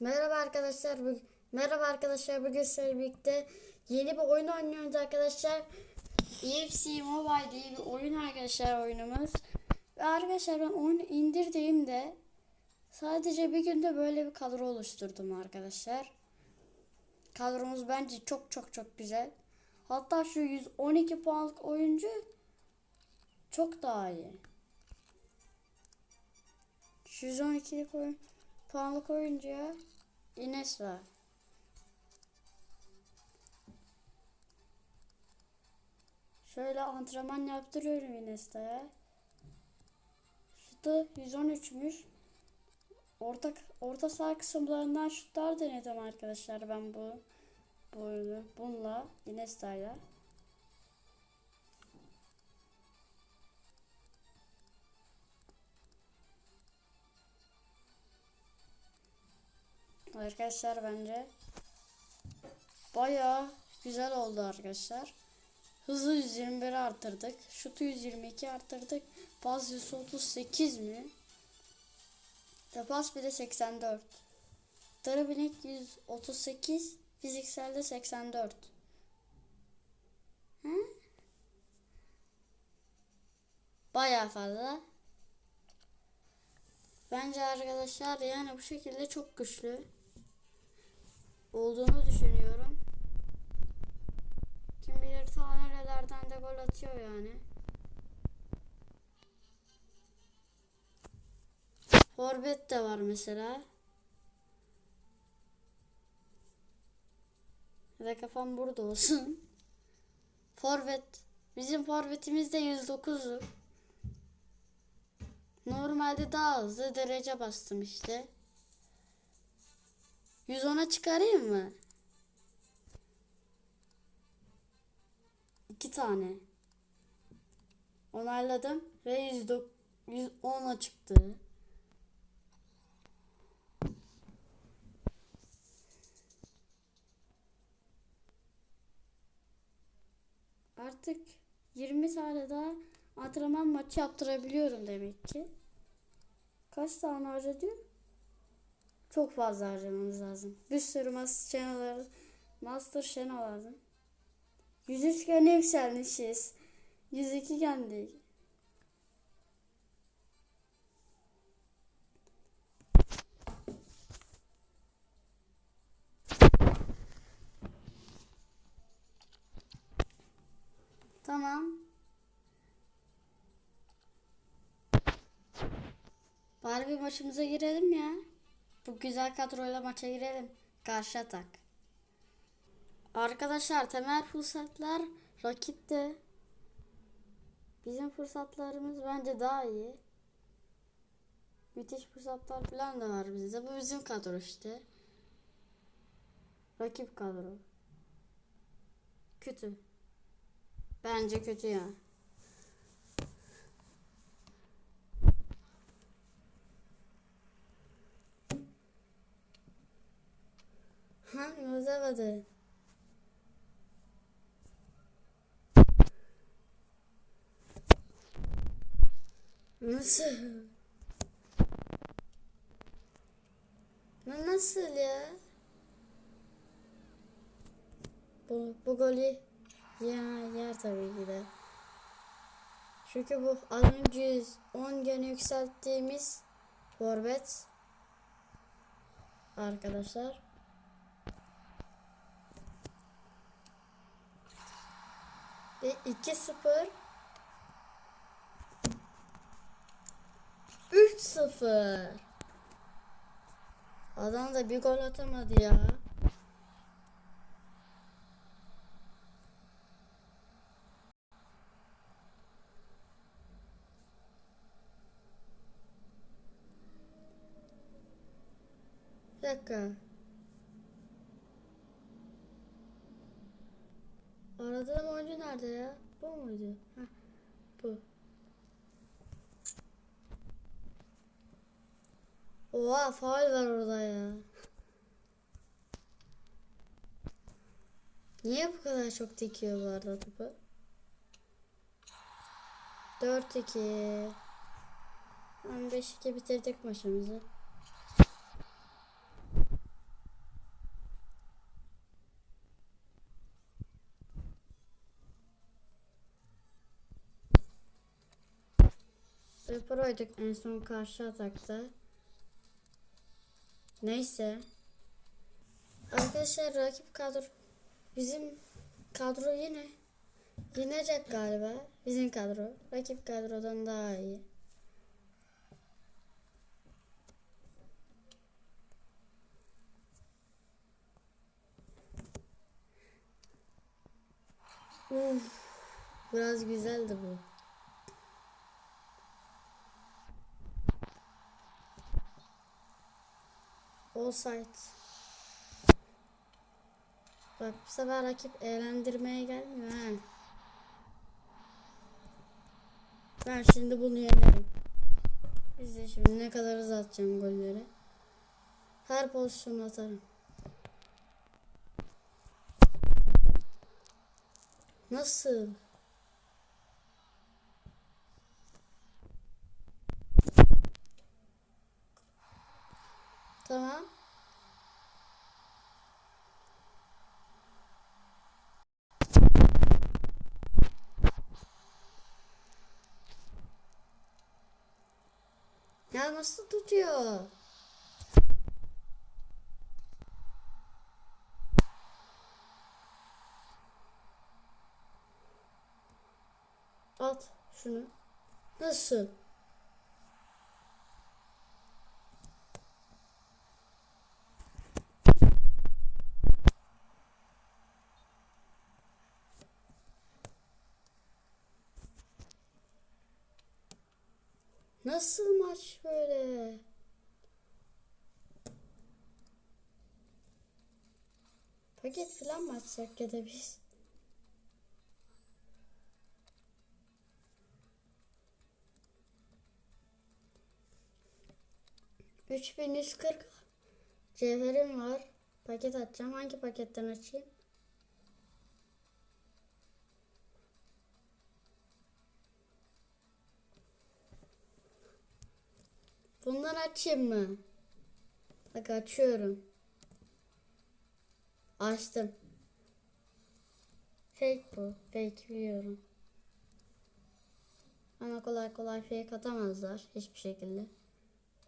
Merhaba arkadaşlar. Bu, merhaba arkadaşlar. Bugün sizlerle birlikte yeni bir oyun oynuyoruz arkadaşlar. EFC Mobile diye bir oyun arkadaşlar oyunumuz. Ve arkadaşlar ben oyunu indirdiğimde sadece bir günde böyle bir kadro oluşturdum arkadaşlar. Kadromuz bence çok çok çok güzel. Hatta şu 112 puanlık oyuncu çok daha iyi. Şu 112 oyun, puanlık oyuncuya Ines var. Şöyle antrenman yaptırıyorum Ines'te. Şu da 113'müş. Orta, orta saha kısımlarından şutlar denedim arkadaşlar ben bu bu oyunu. Bununla Iniesta'yla. Arkadaşlar bence bayağı güzel oldu arkadaşlar. Hızı 121 arttırdık. Şutu 122 arttırdık. Pas 138 mi? Depas bir de 84. Dribbling 138. Fizikselde 84. Hı? Bayağı fazla. Bence arkadaşlar yani bu şekilde çok güçlü olduğunu düşünüyorum. Kim bilir ta nerelerden de gol atıyor yani. Forvet de var mesela. Da kafam burada olsun. Forvet. Bizim forvetimiz de 109'u. Normalde daha hızlı derece bastım işte. 110'a çıkarayım mı? İki tane. Onayladım ve 110'a çıktı. Artık 20 tane daha antrenman maçı yaptırabiliyorum demek ki. Kaç tane harcadım? Çok fazla harcamamız lazım. Bir sürü master channel, master channel lazım. 103 gene yükselmişiz. 102 geldik. Tamam. Bari bir maçımıza girelim ya. Bu güzel kadroyla maça girelim. Karşı atak. Arkadaşlar temel fırsatlar rakipte. Bizim fırsatlarımız bence daha iyi. Müthiş fırsatlar falan da var bizde. Bu bizim kadro işte. Rakip kadro. Kötü. Bence kötü ya. Ha, yazamadı. Nasıl? Na- Nasıl ya? Bu, bu golü ya yer tabii ki de. Çünkü bu az önce 10 gene yükselttiğimiz forvet arkadaşlar. Ve 2-0 3-0 Adam da bir gol atamadı ya. Bir dakika. Aradığım oyuncu nerede ya? Muydu? Heh, bu. Oha faul var orada ya. Niye bu kadar çok dikiyor bu arada topu? 4-2. 15-2 bitirdik maçımızı. Pro'yduk en son karşı atakta. Neyse. Arkadaşlar rakip kadro bizim kadro yine yenecek galiba. Bizim kadro rakip kadrodan daha iyi. Uf, biraz güzeldi bu. Offside. Bak bu sefer rakip eğlendirmeye gelmiyor ha. Ben şimdi bunu yenerim. İzle şimdi ne kadar hız atacağım golleri. Her pozisyonu atarım. Nasıl? Tamam. Ya nasıl tutuyor? At şunu. Nasıl? Nasıl maç böyle? Paket falan mı açsak ya da biz? Üç bin yüz kırk cevherim var. Paket açacağım. Hangi paketten açayım? Bundan açayım mı? Bak açıyorum. Açtım. Fake bu. Fake biliyorum. Ama kolay kolay fake atamazlar hiçbir şekilde.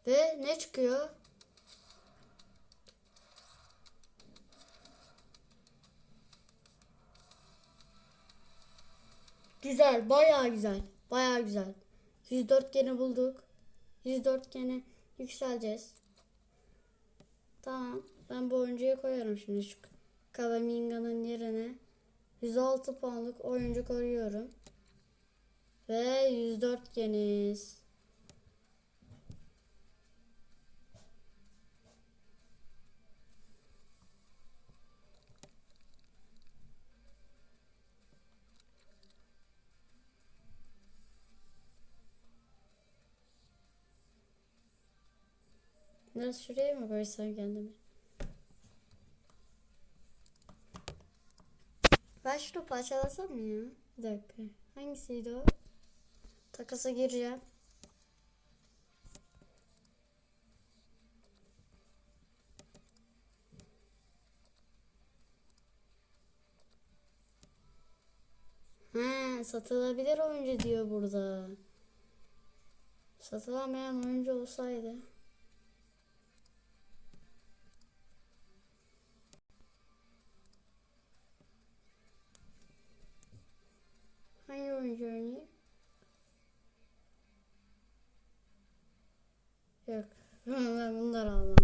Ve ne çıkıyor? Güzel, bayağı güzel. Bayağı güzel. 104 gene bulduk. 104 gene yükseleceğiz. Tamam. Ben bu oyuncuyu koyarım şimdi şu Kavaminga'nın yerine. 106 puanlık oyuncu koruyorum. Ve 104 geniz. Biraz şuraya mı koysam kendimi? Ben şunu parçalasam mı ya? Bir dakika. Hangisiydi o? Takasa gireceğim. He, satılabilir oyuncu diyor burada. Satılamayan oyuncu olsaydı. Oynayayım? Yok. ben bunları almam.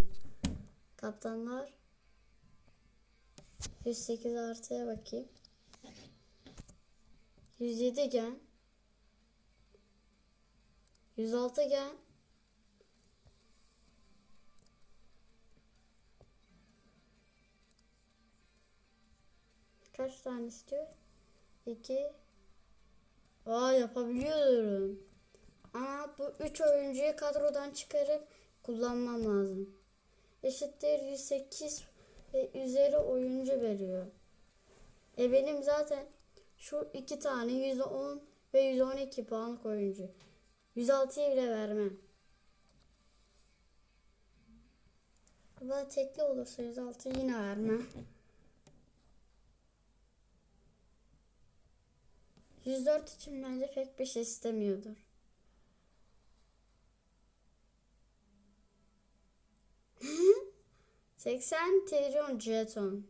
Kaptanlar. 108 artıya bakayım. 107 gen. 106 gen. Kaç tane istiyor? 2 Aa yapabiliyorum. Ama bu 3 oyuncuyu kadrodan çıkarıp kullanmam lazım. Eşittir 108 ve üzeri oyuncu veriyor. E benim zaten şu iki tane 110 ve 112 puanlık oyuncu. 106'yı bile vermem. Ama tekli olursa 106 yine vermem. 104 için bence pek bir şey istemiyordur. Seksen trilyon jeton.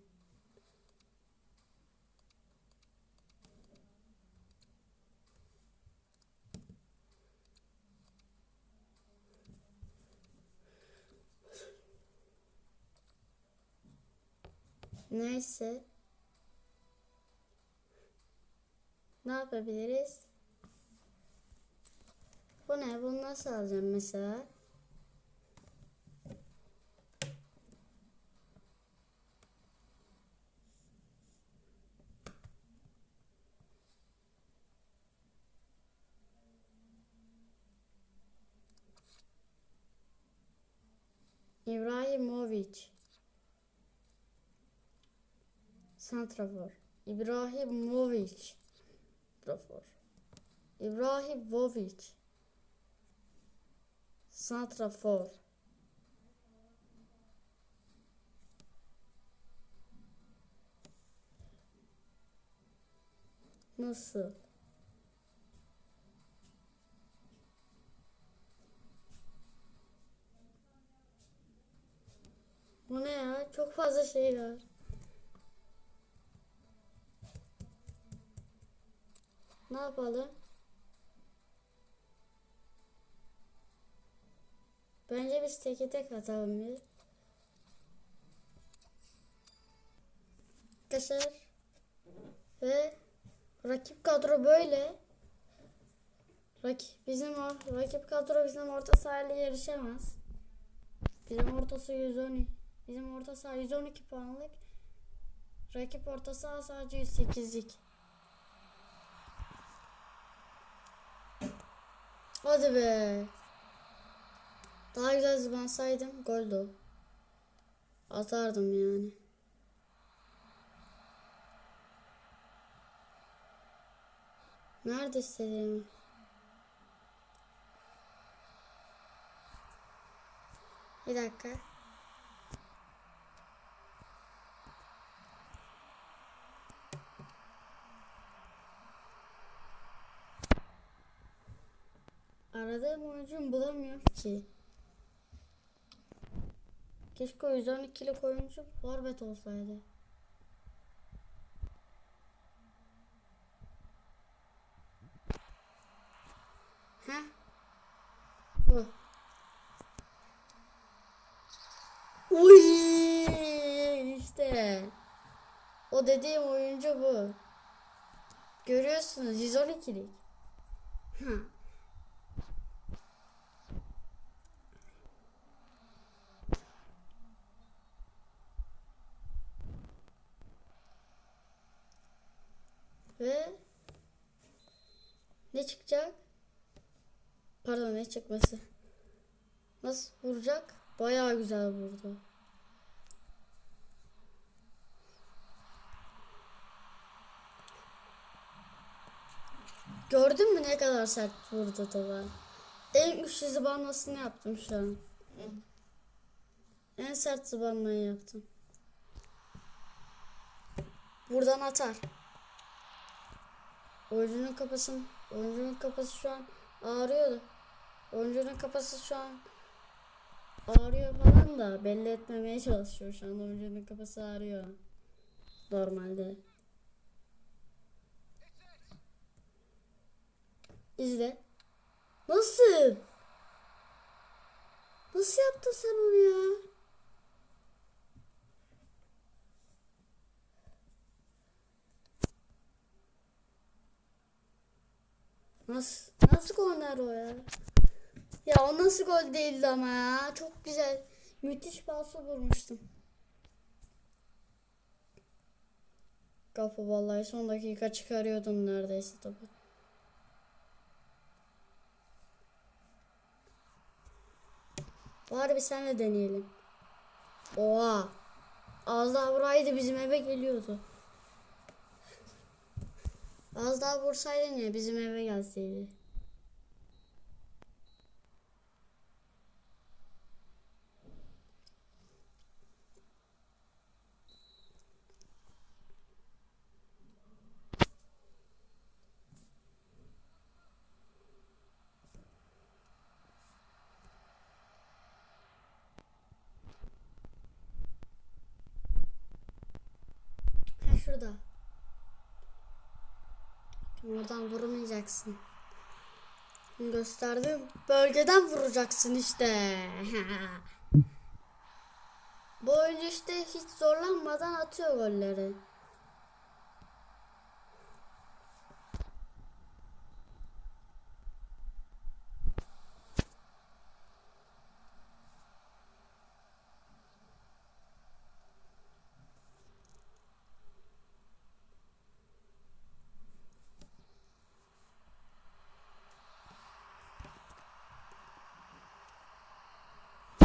Neyse Ne yapabiliriz? Bu ne? Bunu nasıl alacağım mesela? İbrahimovic. Santrafor. İbrahimovic. Santrafor. İbrahimovic. Santrafor. Nasıl? Bu ne ya? Çok fazla şey var. Ne yapalım? Bence biz teke tek atalım bir. Arkadaşlar ve rakip kadro böyle. Rakip bizim o rakip kadro bizim orta sahayla yarışamaz. Bizim ortası 110 bizim orta saha 112 puanlık. Rakip orta saha sadece 108'lik. Hadi be. Daha güzel zıplansaydım goldü o. Atardım yani. Nerede istediğimi? Bir dakika. Aradığım oyuncumu bulamıyorum ki. Keşke o 112'lik oyuncu forvet olsaydı. Ha? Bu. Uy işte. O dediğim oyuncu bu. Görüyorsunuz 112'lik. Ha. Ve ne çıkacak? Pardon ne çıkması? Nasıl vuracak? Bayağı güzel vurdu. Gördün mü ne kadar sert vurdu topa? En güçlü zıbanmasını yaptım şu an. En sert zıbanmayı yaptım. Buradan atar. Oyuncunun kafası, oyuncunun kafası şu an ağrıyordu. Oyuncunun kafası şu an ağrıyor falan da belli etmemeye çalışıyor şu an. Oyuncunun kafası ağrıyor. Normalde. İzle. Nasıl? Nasıl yaptın sen onu ya? Nasıl? Nasıl korner o ya? Ya o nasıl gol değildi ama ya. Çok güzel. Müthiş pası vurmuştum. Kapı vallahi son dakika çıkarıyordum neredeyse topu. Bari bir senle deneyelim. Oha. Az daha vuraydı bizim eve geliyordu. Az daha vursaydın ya bizim eve gelseydi. Oradan vurmayacaksın. Gösterdim. Bölgeden vuracaksın işte. Bu oyuncu işte hiç zorlanmadan atıyor golleri.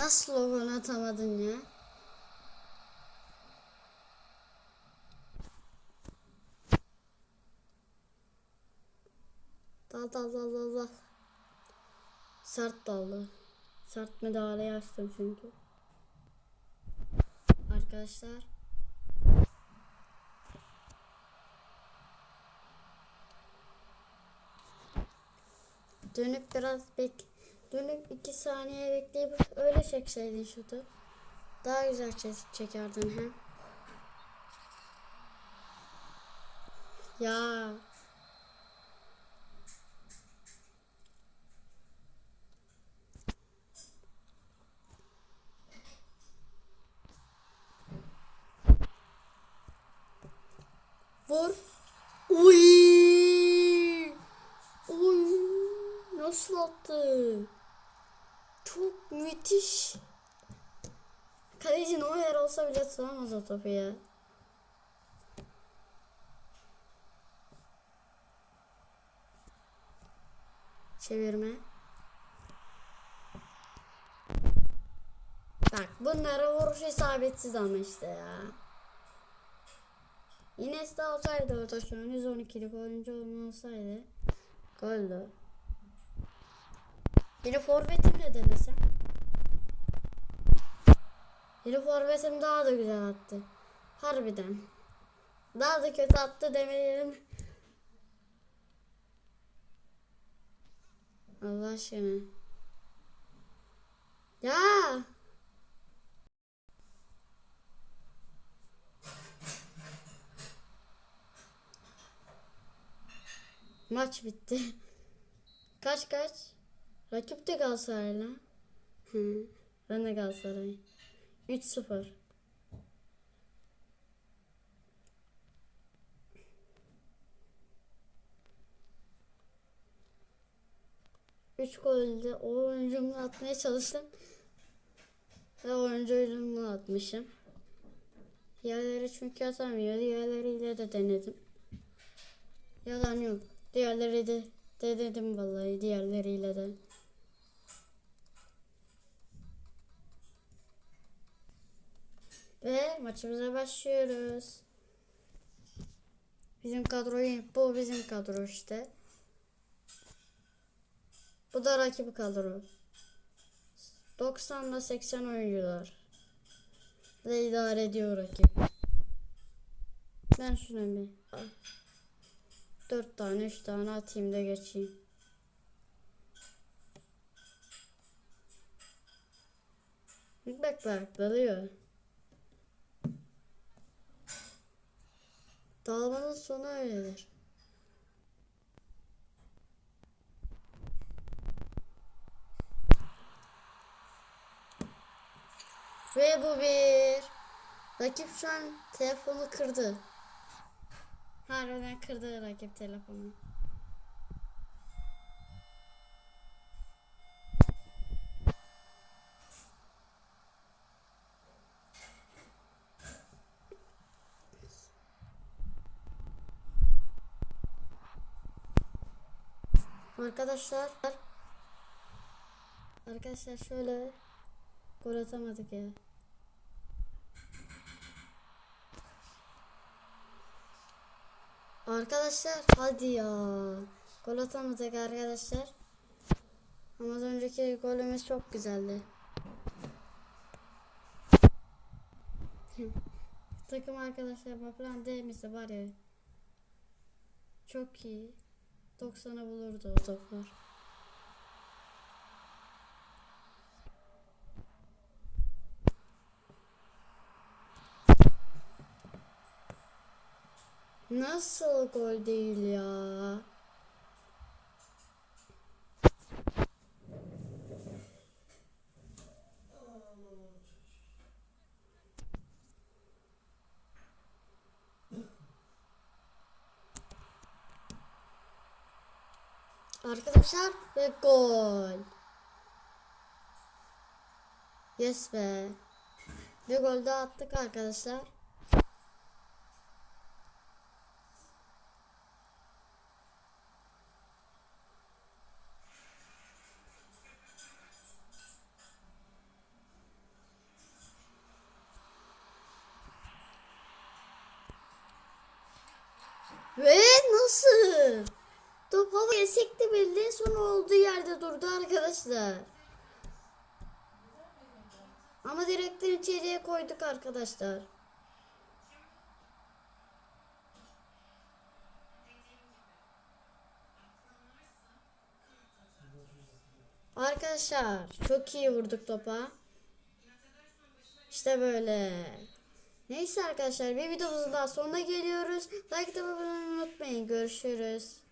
Nasıl o gol atamadın ya? Dal dal dal dal dal. Sert daldı. Sert müdahale açtım çünkü. Arkadaşlar. Dönüp biraz bek dönüp iki saniye bekleyip öyle çekseydin şutu. Daha güzel çek- çekerdin hem. Ya Vur. Uy. Uy. Nasıl attı? Çok müthiş. Kaleci Neuer olsa bile tutamaz o topu ya. Çevirme. Bak bunlara vuruş isabetsiz ama işte ya. Yine olsaydı orada şu an 112'lik oyuncu olsaydı goldü. Yine forvetim ne denesem? Yine forvetim daha da güzel attı. Harbiden. Daha da kötü attı demeyelim. Allah aşkına. Ya. Maç bitti. Kaç kaç? Rakip de Galatasaray'la. Hı. Ben de Galatasaray. 3-0. Üç golde o oyuncumla atmaya çalıştım. Ve oyuncuyla atmışım. Diğerleri çünkü atamıyor. Diğerleriyle de denedim. Yalan yok. Diğerleri de de dedim vallahi diğerleriyle de. Ve maçımıza başlıyoruz. Bizim kadroyu bu bizim kadro işte. Bu da rakip kadro. 90 ile 80 oyuncular. Ve idare ediyor rakip. Ben şuna bir Dört tane, üç tane atayım da geçeyim. Bak bak dalıyor. Dalmanın sonu öyledir. Ve bu bir. Rakip şu an telefonu kırdı. Harbiden kırdı rakip telefonu. Arkadaşlar Arkadaşlar şöyle gol atamadık ya. Arkadaşlar hadi ya. Gol atamadık arkadaşlar. Ama az önceki golümüz çok güzeldi. Takım arkadaşlar falan değmesi var ya. Çok iyi. 90'a bulurdu o toplar. Nasıl gol değil ya? Arkadaşlar ve gol. Yes be. Bir gol daha attık arkadaşlar. Ve nasıl? Top havaya sekti belli sonra olduğu yerde durdu arkadaşlar. Ama direkten içeriye koyduk arkadaşlar. Arkadaşlar çok iyi vurduk topa. İşte böyle. Neyse arkadaşlar bir videomuzun daha sonuna geliyoruz. Like atıp abone olmayı unutmayın. Görüşürüz.